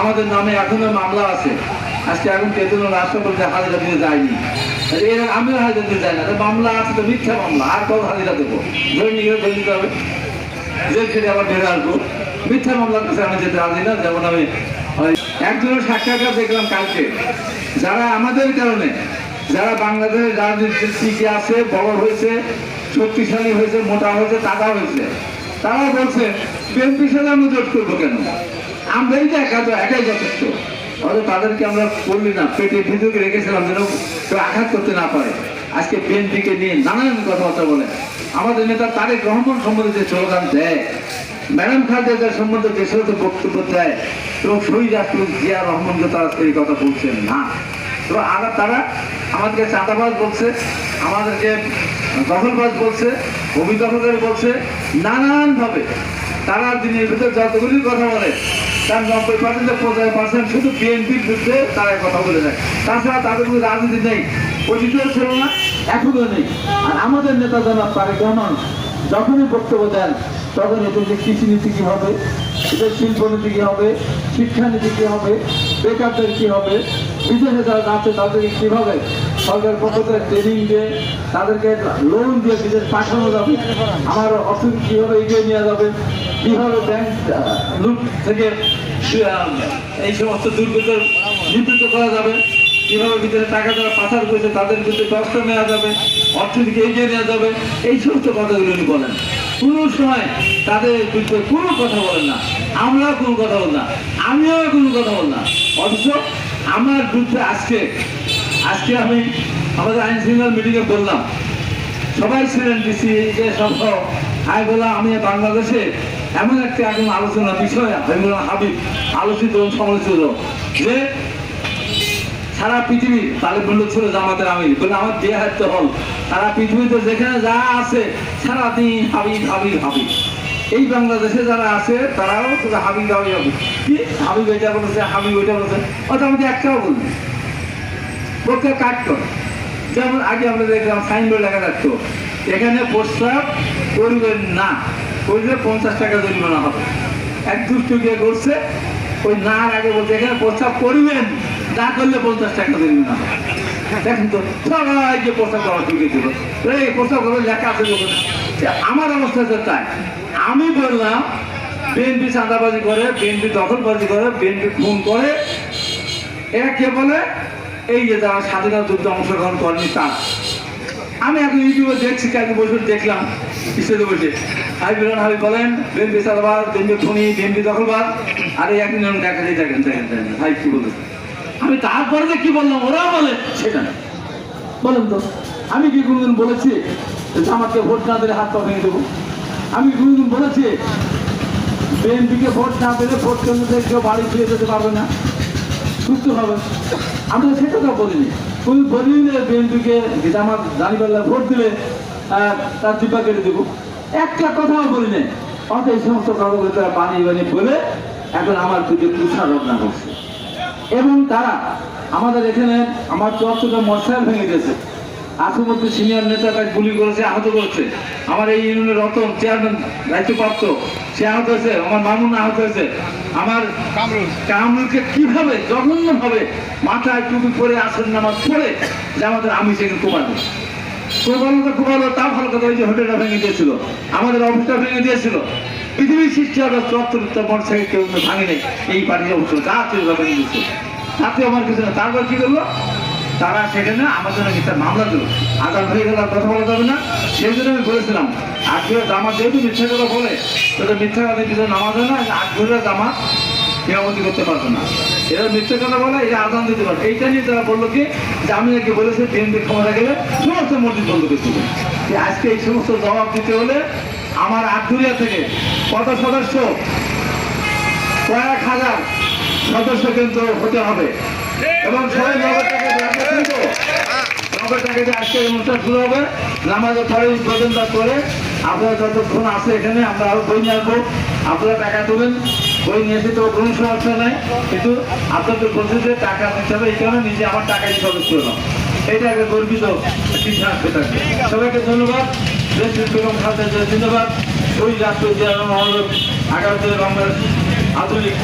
আমাদের নামে এখনও মামলা আছে। আজকে এখন কেতন রাষ্ট্রপতি হাজিরা দিতে যায়নি। আমিও হাজিরা দিতে যাই না। মামলা আছে তো মিথ্যা মামলা, আর কত হাজিরা দেবো? হবে। জেল খেটে আবার বেরো আসব। মিথ্যা মামলার কাছে আমি যেতে রাজি না, যেমন আমি একজনের সাক্ষাৎকার দেখলাম কালকে। যারা আমাদের কারণে, যারা বাংলাদেশের রাজনীতিতে টিকে আছে, বড় হয়েছে, শক্তিশালী হয়েছে, মোটা হয়েছে, তাজা হয়েছে, তারা বলছে বিএনপির সাথে আমরা জোট করব কেন? আমরাই তো একা তো একাই যথেষ্ট হয়তো তাদেরকে আমরা করলি না, পেটে ভিতরে রেখেছিলাম যেন কেউ আঘাত করতে না পারে। আজকে বিএনপিকে নিয়ে নানান কথাবার্তা বলে। আমাদের নেতা তারেক রহমান সম্বন্ধে যে স্লোগান দেয়, ম্যাডাম খালেদার সম্বন্ধে যে সমস্ত বক্তব্য দেয়, এবং শহীদ রাষ্ট্রপতি জিয়া রহমানকে তারা এই কথা বলছেন না। তো আর তারা আমাদেরকে চাঁদাবাজ বলছে, আমাদেরকে দখলবাজ বলছে অভিদখলকারী বলছে, নানানভাবে তারা দিনের ভিতরে যতগুলি কথা বলে, তার নব্বই পার্সেন্ট পঁচাশি পার্সেন্ট শুধু বিএনপির বিরুদ্ধে তারা কথা বলে যায়। তাছাড়া তাদের কোনো রাজনীতি নেই অতীতেও ছিল না এখনও নেই। আর আমাদের নেতা জনাব তারেক রহমান যখনই বক্তব্য দেন তখন এতে যে কৃষি নীতি কি হবে? এদের শিল্পনীতি কি হবে? শিক্ষানীতি কি হবে? বেকারদের কি হবে? বিদেশে যারা যাচ্ছে, তাদেরকে কীভাবে সরকারের পক্ষ থেকে ট্রেনিং দিয়ে তাদেরকে লোন দিয়ে বিদেশ পাঠানো যাবে? আমার অর্থনীতি কীভাবে এগিয়ে নেওয়া যাবে? কীভাবে ব্যাংক লুট থেকে এই সমস্ত দুর্গতর নিবৃত্ত করা যাবে। কীভাবে ভিতরে টাকা যারা পাচার করেছে, তাদের বিরুদ্ধে ব্যবস্থা নেওয়া যাবে? অর্থনীতিকে এগিয়ে নেওয়া যাবে? এই সমস্ত কথাগুলো উনি বলেন। কোনো সময় তাদের বিরুদ্ধে কোনো কথা বলেন না। আমরাও কোনো কথা বল না। আমিও কোনো কথা বল না। অথচ আমার বিরুদ্ধে আজকে আজকে আমি আমাদের আইন শৃঙ্খলা মিটিংয়ে বললাম, সবাই ছিলেন ডিসি যে সব। আমি বললাম আমি বাংলাদেশে এমন একটা এখন আলোচনা বিষয় আমি বললাম হাবিব আলোচিত সমালোচিত। যে সারা পৃথিবী তালিব মূল্য ছিল জামাতের আমি বলে আমার দেহ হাতে হল। সারা পৃথিবীতে যেখানে যা আছে, সারাদিন হাবিব হাবিব হাবিব। এই বাংলাদেশে যারা আছে, তারাও শুধু হাবিব হাবিব হাবিব। কি? হাবিব এটা বলেছে, হাবিব ওইটা বলেছে। অত আমাদের একটাও বলবে বলতে কাট করে। যেমন আগে আমরা দেখলাম সাইনবোর্ড লেখা থাকতো, এখানে প্রস্তাব করবেন না। করলে পঞ্চাশ টাকা জরিমানা হবে। এক দুষ্টু গিয়ে করছে ওই না আগে বলছে, এখানে প্রস্তাব করবেন। না করলে পঞ্চাশ টাকা জরিমানা হবে দেখেন তো, সবাই যে প্রস্তাব করা ঢুকে দিল এই প্রস্তাব করবে লেখা আছে। আমার অবস্থা হচ্ছে তাই। আমি বললাম, বিএনপি চাঁদাবাজি করে, বিএনপি দখলবাজি করে, বিএনপি খুন করে এরা কে বলে এই যে যারা স্বাধীনতা যুদ্ধে অংশগ্রহণ করেনি তারা। আমি এখন ইউটিউবে দেখছি, কালকে বসে দেখলাম, স্টেজে বসে। হাই বিরন হাবি বলেন, বিএনপি সাদাবাদ বিএনপি খুনি, বিএনপি দখলবাদ আর এই একদিন আমি দেখা যাই দেখেন দেখেন দেখেন। ভাই, কি বলুন আমি তারপরে যে কি বললাম, ওরাও বলে, সেটা না। বলেন তো, আমি কি কোনোদিন বলেছি আমাকে ভোট না দিলে হাত পা ভেঙে দেবো? আমি কোনোদিন বলেছি? বিএনপিকে ভোট না দিলে ভোট কেন্দ্রে কেউ বাড়ি ফিরে যেতে পারবে না। সুস্থ হবে। আমরা সে কথা বলিনি। তুমি বলিনি যে বিএনপিকে জামাত জানিবাল্লা ভোট দিলে তার চিপা কেটে দেবো। একটা কথাও বলি নাই অত এই সমস্ত তারা বানিয়ে বানিয়ে বলে, এখন আমার দিকে তুষার রচনা করছে এবং তারা আমাদের এখানে আমার চর্চটা মশাল ভেঙে দিয়েছে। আসমুদ্দিন সিনিয়র নেতা তাকে গুলি করেছে আহত করেছে। আমার এই ইউনিয়নের রতন চেয়ারম্যান দায়িত্বপ্রাপ্ত সে আহত হয়েছে আমার মামুন আহত হয়েছে। আমার কামরুলকে কীভাবে জঘন্য ভাবে মাথায় টুপি পরে আসেন নামাজ পড়ে যে আমাদের আমি সেখানে কোপানো কোপানো তো কোপালো তা ভালো কথা ওই যে হোটেলটা ভেঙে দিয়েছিল। আমাদের অফিসটা ভেঙে দিয়েছিল। পৃথিবীর সৃষ্টি হবে চত্বর মোটরসাইকেল কেউ ভাঙে নেই। এই পার্টির অবস্থা যা সব ভেঙে দিয়েছিল তাতে আমার কিছু না। তারপর কি করল? তারা সেখানে আমার জন্য মিথ্যা মামলা দিল। আদালত হয়ে গেলে কথা বলা যাবে না। সেই জন্য আমি বলেছিলাম আগ্রহের জামা যেহেতু মিথ্যা কথা বলে তাদের মিথ্যা কথা কিছু নামাজ হয় না আগ্রহের জামা কেরামতি করতে পারবে না। এরা মিথ্যা কথা বলে, এরা আদান দিতে পারবে এইটা নিয়ে তারা বলল কি যে আমি নাকি বলেছি বিএনপি ক্ষমতা গেলে সমস্ত মসজিদ বন্ধ করে আজকে এই সমস্ত জবাব দিতে হলে আমার আগ্রহিয়া থেকে কত সদস্য? কয়েক হাজার সদস্য কিন্তু হতে হবে। এবং সবাই নগরটাকে যে আজকে অনুষ্ঠান শুরু হবে। নামাজের পরে করে আপনারা যতক্ষণ আছে এখানে, আমরা বই নিয়ে আসব। আপনারা টাকা তোলেন বই নিয়ে তো কোনো সমস্যা নাই। কিন্তু আপনাদের বলছে টাকা দিতে হবে, এই কারণে নিজে আমার টাকাই সদস্য হলাম এটা একটা গর্বিত সবাইকে ধন্যবাদ। বেগম খালদা ধন্যবাদ। ওই রাষ্ট্র আগামী বাংলার আধুনিক